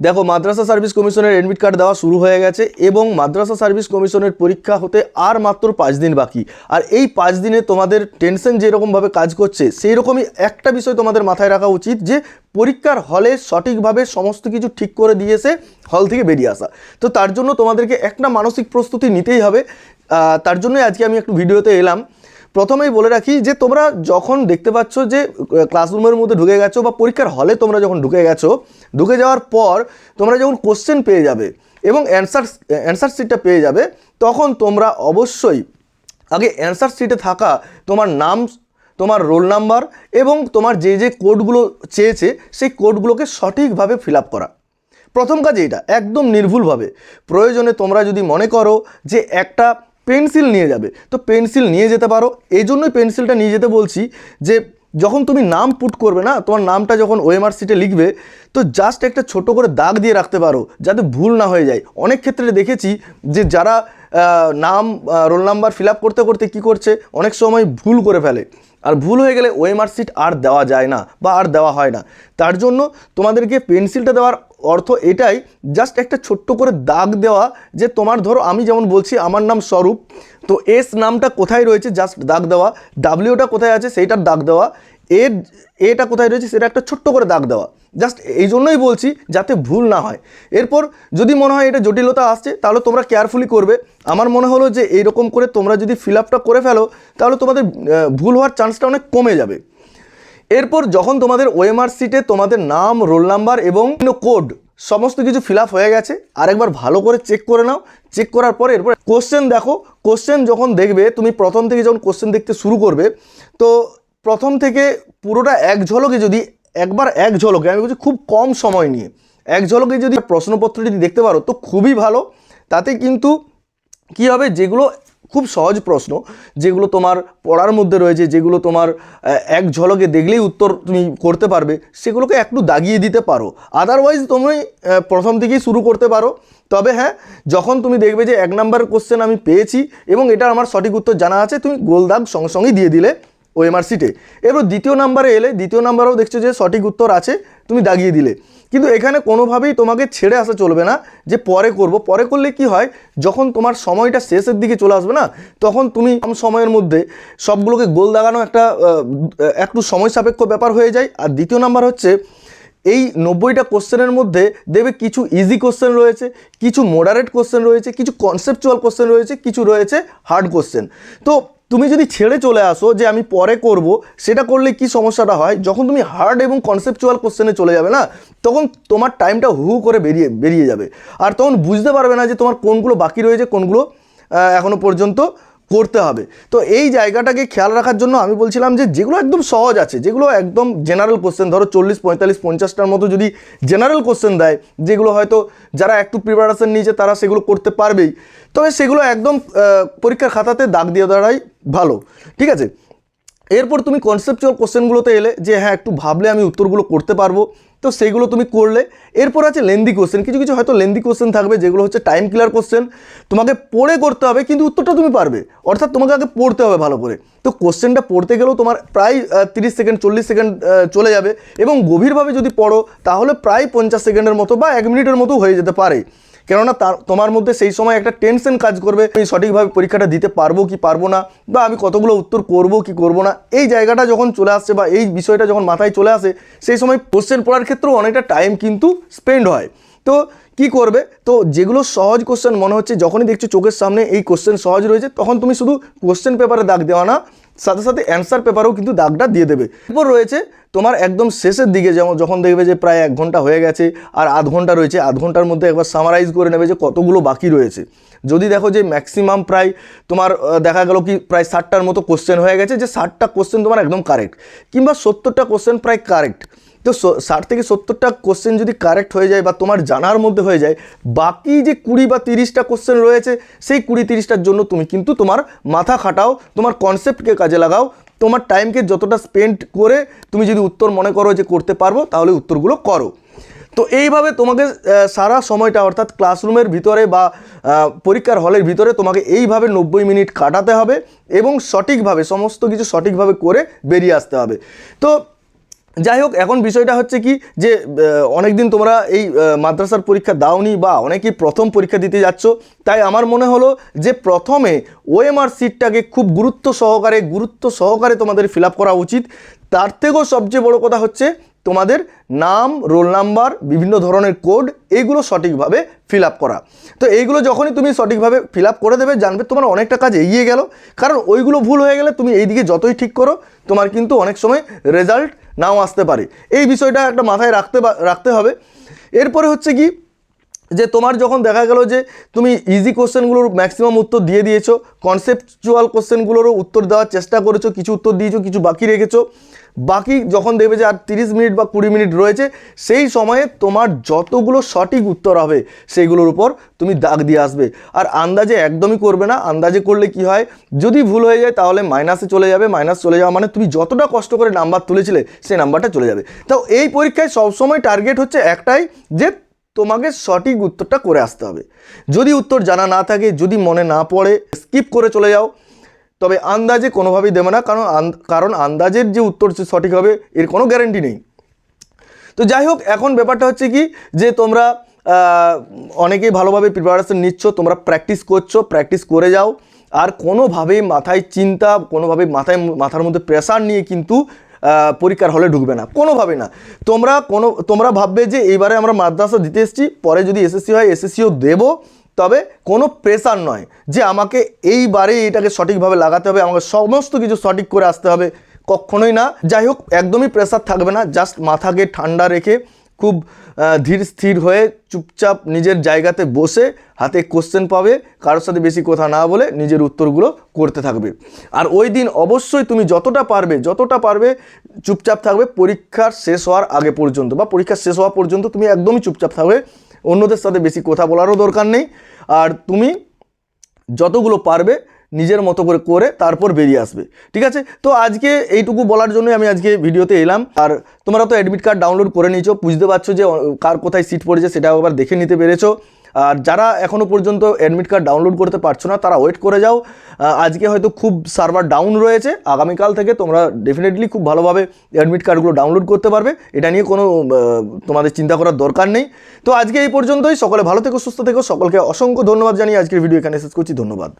দেখো, মাদ্রাসা সার্ভিস কমিশনের admit card দেওয়া শুরু হয়ে গেছে এবং মাদ্রাসা সার্ভিস কমিশনের পরীক্ষা হতে আর মাত্র পাঁচ দিন বাকি। আর এই পাঁচ দিনে তোমাদের টেনশন যেরকমভাবে কাজ করছে সেই রকমই একটা বিষয় তোমাদের মাথায় রাখা উচিত যে, পরীক্ষার হলে সঠিকভাবে সমস্ত কিছু ঠিক করে দিয়েছে হল থেকে বেরিয়ে আসা। তো তার জন্য তোমাদেরকে একটা মানসিক প্রস্তুতি নিতেই হবে। তার জন্যই আজকে আমি একটু ভিডিওতে এলাম। প্রথমেই বলে রাখি যে তোমরা যখন দেখতে পাচ্ছ যে ক্লাসরুমের মধ্যে ঢুকে গেছো বা পরীক্ষার হলে তোমরা যখন ঢুকে গেছো, ঢুকে যাওয়ার পর তোমরা যখন কোশ্চেন পেয়ে যাবে এবং অ্যান্সার অ্যান্সার শিটটা পেয়ে যাবে, তখন তোমরা অবশ্যই আগে অ্যান্সার শিটে থাকা তোমার নাম, তোমার রোল নাম্বার এবং তোমার যে যে কোডগুলো চেয়েছে, সেই কোডগুলোকে সঠিকভাবে ফিল করা। প্রথম কাজ এটা একদম নির্ভুলভাবে। প্রয়োজনে তোমরা যদি মনে করো যে একটা পেন্সিল নিয়ে যাবে। তো পেন্সিল নিয়ে যেতে পারো। এই জন্যই পেন্সিলটা নিয়ে যেতে বলছি যে, যখন তুমি নাম পুট করবে না, তোমার নামটা যখন ওএমআর সিটে লিখবে, তো জাস্ট একটা ছোট করে দাগ দিয়ে রাখতে পারো, যাতে ভুল না হয়ে যায়। অনেক ক্ষেত্রে দেখেছি যে, যারা নাম রোল নাম্বার ফিল করতে করতে কি করছে? অনেক সময় ভুল করে ফেলে। আর ভুল হয়ে গেলে ওএমআর সিট আর দেওয়া যায় না বা আর দেওয়া হয় না। তার জন্য তোমাদেরকে পেন্সিলটা দেওয়ার অর্থ এটাই জাস্ট একটা ছোট্ট করে দাগ দেওয়া যে তোমার ধরো আমি যেমন বলছি আমার নাম স্বরূপ, তো এস নামটা কোথায় রয়েছে? জাস্ট দাগ দেওয়া। ডাব্লিউটা কোথায় আছে? সেইটার দাগ দেওয়া। এর এটা কোথায় রয়েছে সেটা একটা ছোট্ট করে দাগ দেওয়া। জাস্ট এই জন্যই বলছি যাতে ভুল না হয়। এরপর যদি মনে হয় এটা জটিলতা আসছে, তাহলে তোমরা কেয়ারফুলি করবে। আমার মনে হলো যে এইরকম করে তোমরা যদি ফিল আপটা করে ফেলো, তাহলে তোমাদের ভুল হওয়ার চান্সটা অনেক কমে যাবে। এরপর যখন তোমাদের ওএমআর সিটে তোমাদের নাম রোল নাম্বার এবং কোড সমস্ত কিছু ফিল হয়ে গেছে, আরেকবার ভালো করে চেক করে নাও। চেক করার পরে এরপর কোশ্চেন দেখো। কোশ্চেন যখন দেখবে, তুমি প্রথম থেকে যখন কোশ্চেন দেখতে শুরু করবে, তো প্রথম থেকে পুরোটা এক ঝলকে যদি একবার এক ঝলকে, আমি বলছি খুব কম সময় নিয়ে, এক ঝলকে যদি প্রশ্নপত্র যদি দেখতে পারো, তো খুবই ভালো। তাতে কিন্তু কি হবে? যেগুলো খুব সহজ প্রশ্ন, যেগুলো তোমার পড়ার মধ্যে রয়েছে, যেগুলো তোমার এক ঝলকে দেখলেই উত্তর তুমি করতে পারবে, সেগুলোকে একটু দাগিয়ে দিতে পারো। আদারওয়াইজ তুমি প্রথম থেকেই শুরু করতে পারো। তবে হ্যাঁ যখন তুমি দেখবে যে এক নাম্বার কোশ্চেন আমি পেয়েছি এবং এটা আমার সঠিক উত্তর জানা আছে, তুমি গোল দাগ সঙ্গে সঙ্গেই দিয়ে দিলে। ওএমআর সিটে এবার দ্বিতীয় নাম্বারে এলে, দ্বিতীয় নাম্বারেও দেখছ যে সঠিক উত্তর আছে, তুমি দাগিয়ে দিলে। কিন্তু এখানে কোনোভাবেই তোমাকে ছেড়ে আসা চলবে না যে পরে করব। পরে করলে কি হয়, যখন তোমার সময়টা শেষের দিকে চলে আসবে না, তখন তুমি কম সময়ের মধ্যে সবগুলোকে গোল দাগানো একটা একটু সময় সাপেক্ষ ব্যাপার হয়ে যায়। আর দ্বিতীয় নাম্বার হচ্ছে, এই নব্বইটা কোশ্চেনের মধ্যে দেবে কিছু ইজি কোশ্চেন রয়েছে, কিছু মোডারেট কোশ্চেন রয়েছে, কিছু কনসেপচুয়াল কোশ্চেন রয়েছে, কিছু রয়েছে হার্ড কোশ্চেন তো তুমি যদি ছেড়ে চলে আসো যে আমি পরে করব, সেটা করলে কি সমস্যাটা হয়? যখন তুমি হার্ড এবং কনসেপচুয়াল কোশ্চেনে চলে যাবে না, তখন তোমার টাইমটা হু করে বেরিয়ে বেরিয়ে যাবে। আর তখন বুঝতে পারবে না যে তোমার কোনগুলো বাকি রয়েছে, কোনগুলো এখনও এখনও পর্যন্ত। করতে হবে। তো এই জায়গাটাকে খেয়াল রাখার জন্য আমি বলছিলাম যে যেগুলো একদম সহজ আছে, যেগুলো একদম জেনারেল কোশ্চেন ধরো চল্লিশ, পঁয়তাল্লিশ, পঞ্চাশটার মতো যদি জেনারেল কোশ্চেন দেয়, যেগুলো হয়তো যারা একটু প্রিপারেশন নিয়েছে তারা সেগুলো করতে পারবেই। তবে সেগুলো একদম পরীক্ষার খাতাতে দাগ দিয়ে দেওয়াই ভালো। ঠিক আছে? এরপর তুমি কনসেপচুয়াল কোশ্চেনগুলোতে এলে যে হ্যাঁ একটু ভাবলে আমি উত্তরগুলো করতে পারব। তো সেইগুলো তুমি করলে। এরপর আছে লেন্দি কোশ্চেন কিছু কিছু হয়তো লেন্দি কোশ্চেন থাকবে, যেগুলো হচ্ছে টাইম কিলার কোশ্চেন তোমাকে পড়ে করতে হবে, কিন্তু উত্তরটা তুমি পারবে। অর্থাৎ তোমাকে আগে পড়তে হবে ভালো করে। তো কোশ্চেনটা পড়তে গেলেও তোমার প্রায় তিরিশ সেকেন্ড চল্লিশ সেকেন্ড চলে যাবে। এবং গভীরভাবে যদি পড়ো, তাহলে প্রায় পঞ্চাশ সেকেন্ডের মতো বা এক মিনিটের মতো হয়ে যেতে পারে। কেননা তার, তোমার মধ্যে সেই সময় একটা টেনশন কাজ করবে, আমি সঠিকভাবে পরীক্ষাটা দিতে পারব কি পারব না, বা আমি কতগুলো উত্তর করব কি করব না, এই জায়গাটা যখন চলে আসছে বা এই বিষয়টা যখন মাথায় চলে আসে, সেই সময় কোশ্চেন পড়ার ক্ষেত্রেও অনেকটা টাইম কিন্তু স্পেন্ড হয়। তো কি করবে? তো যেগুলো সহজ কোশ্চেন মনে হচ্ছে, যখনই দেখছ চোখের সামনে এই কোশ্চেন সহজ রয়েছে, তখন তুমি শুধু কোশ্চেন পেপারে দাগ দেওয়া না সাথে সাথে অ্যান্সার পেপারও কিন্তু দাগটা দিয়ে দেবে। এরপর রয়েছে তোমার একদম শেষের দিকে, যেমন যখন দেখবে যে প্রায় এক ঘণ্টা হয়ে গেছে আর আধ ঘণ্টা রয়েছে, আধ ঘণ্টার মধ্যে একবার সামারাইজ করে নেবে যে কতগুলো বাকি রয়েছে। যদি দেখো যে ম্যাক্সিমাম প্রায় তোমার দেখা গেল কি প্রায় ষাটটার মতো কোশ্চেন হয়ে গেছে, যে ষাটটা কোশ্চেন তোমার একদম কারেক্ট কিংবা সত্তরটা কোশ্চেন প্রায় কারেক্ট তো ষাট থেকে সত্তরটা কোশ্চেন যদি কারেক্ট হয়ে যায় বা তোমার জানার মধ্যে হয়ে যায়, বাকি যে কুড়ি বা তিরিশটা কোশ্চেন রয়েছে, সেই কুড়ি তিরিশটার জন্য তুমি কিন্তু তোমার মাথা খাটাও, তোমার কনসেপ্টকে কাজে লাগাও, তোমার টাইমকে যতটা স্পেন্ড করে তুমি যদি উত্তর মনে করো যে করতে পারব, তাহলে উত্তরগুলো করো। তো এইভাবে তোমাকে সারা সময়টা অর্থাৎ ক্লাসরুমের ভিতরে বা পরীক্ষার হলের ভিতরে তোমাকে এইভাবে নব্বই মিনিট কাটাতে হবে এবং সঠিকভাবে, সমস্ত কিছু সঠিকভাবে করে বেরিয়ে আসতে হবে। তো যাই হোক এখন বিষয়টা হচ্ছে কি যে অনেক দিন তোমরা এই মাদ্রাসার পরীক্ষা দাওনি বা অনেকেই প্রথম পরীক্ষা দিতে যাচ্ছ, তাই আমার মনে হলো যে প্রথমে ওএমআর সিটটাকে খুব গুরুত্ব সহকারে গুরুত্ব সহকারে তোমাদের ফিল করা উচিত। তার থেকেও সবচেয়ে বড় কথা হচ্ছে তোমাদের নাম, রোল নাম্বার, বিভিন্ন ধরনের কোড এইগুলো সঠিকভাবে ফিল আপ করা। তো এইগুলো যখনই তুমি সঠিকভাবে ফিল আপ করে দেবে, জানবে তোমার অনেকটা কাজ এগিয়ে গেল। কারণ ওইগুলো ভুল হয়ে গেলে তুমি এইদিকে যতই ঠিক করো, তোমার কিন্তু অনেক সময় রেজাল্ট নাও আসতে পারে। এই বিষয়টা একটা মাথায় রাখতে রাখতে হবে। এরপরে হচ্ছে কি যে তোমার যখন দেখা গেল যে তুমি ইজি কোশ্চেনগুলোর ম্যাক্সিমাম উত্তর দিয়ে দিয়েছ কনসেপচুয়াল কোশ্চেনগুলোরও উত্তর দেওয়ার চেষ্টা করেছ, কিছু উত্তর দিয়েছ, কিছু বাকি রেখেছো। বাকি যখন দেখবে যে আর তিরিশ মিনিট বা কুড়ি মিনিট রয়েছে, সেই সময়ে তোমার যতগুলো সঠিক উত্তর হবে, সেইগুলোর উপর তুমি দাগ দিয়ে আসবে। আর আন্দাজে একদমই করবে না, আন্দাজে করলে কি হয়, যদি ভুল হয়ে যায় তাহলে মাইনাসে চলে যাবে মাইনাস চলে যাওয়া মানে তুমি যতটা কষ্ট করে নাম্বার তুলেছিলে, সেই নাম্বারটা চলে যাবে। তাও এই পরীক্ষায় সবসময় টার্গেট হচ্ছে একটাই, যে তোমাকে সঠিক উত্তরটা করে আসতে হবে। যদি উত্তর জানা না থাকে, যদি মনে না পড়ে স্কিপ করে চলে যাও। তবে আন্দাজে কোনোভাবেই দেবে না, কারণ কারণ আন্দাজের যে উত্তর সঠিক হবে, এর কোনো গ্যারেন্টি নেই। তো যাই হোক, এখন ব্যাপারটা হচ্ছে কি, যে তোমরা অনেকেই ভালোভাবে প্রিপারেশন নিচ্ছ, তোমরা প্র্যাকটিস করছ প্র্যাকটিস করে যাও। আর কোনোভাবেই মাথায় চিন্তা, কোনোভাবেই মাথায়, মাথার মধ্যে প্রেশার নিয়ে কিন্তু পরীক্ষার হলে ঢুকবে না। কোনোভাবে না। তোমরা কোনো, তোমরা ভাববে যে এইবারে আমরা মাদ্রাসা দিতে এসেছি, পরে যদি এসএসসি হয়, এসএসসিও দেবো। তবে কোনো প্রেশার নয় যে আমাকে এইবারে এটাকে সঠিকভাবে লাগাতে হবে। আমাকে সমস্ত কিছু সঠিক করে আসতে হবে। কখনোই না। যাই হোক, একদমই প্রেশার থাকবে না। জাস্ট মাথাকে ঠান্ডা রেখে খুব ধীর স্থির হয়ে চুপচাপ নিজের জায়গাতে বসে হাতে কোশ্চেন পাবে, কারোর সাথে বেশি কথা না বলে নিজের উত্তরগুলো করতে থাকবে। আর ওই দিন অবশ্যই তুমি যতটা পারবে যতটা পারবে চুপচাপ থাকবে, পরীক্ষার শেষ হওয়ার আগে পর্যন্ত বা পরীক্ষা শেষ হওয়া পর্যন্ত তুমি একদমই চুপচাপ থাকবে, অন্যদের সাথে বেশি কথা বলারও দরকার নেই। আর তুমি যতগুলো পারবে নিজের মতো করে করে তারপর বেরিয়ে আসবে। ঠিক আছে? তো আজকে এইটুকু বলার জন্যই আমি আজকে ভিডিওতে এলাম। আর তোমরা তো অ্যাডমিট কার্ড ডাউনলোড করে নিয়েছো, বুঝতে পারছ যে কার কোথায় সিট পড়েছে সেটাও আবার দেখে নিতে পেরেছ। আর যারা এখনও পর্যন্ত অ্যাডমিট কার্ড ডাউনলোড করতে পারছ না, তারা ওয়েট করে যাও। আজকে হয়তো খুব সার্ভার ডাউন রয়েছে। আগামীকাল থেকে তোমরা ডেফিনেটলি খুব ভালোভাবে অ্যাডমিট কার্ডগুলো ডাউনলোড করতে পারবে। এটা নিয়ে কোনো তোমাদের চিন্তা করার দরকার নেই। তো আজকে এই পর্যন্তই। সকলে ভালো থেকো, সুস্থ থেকো। সকলকে অসংখ্য ধন্যবাদ জানিয়ে আজকের ভিডিও এখানে শেষ করছি। ধন্যবাদ।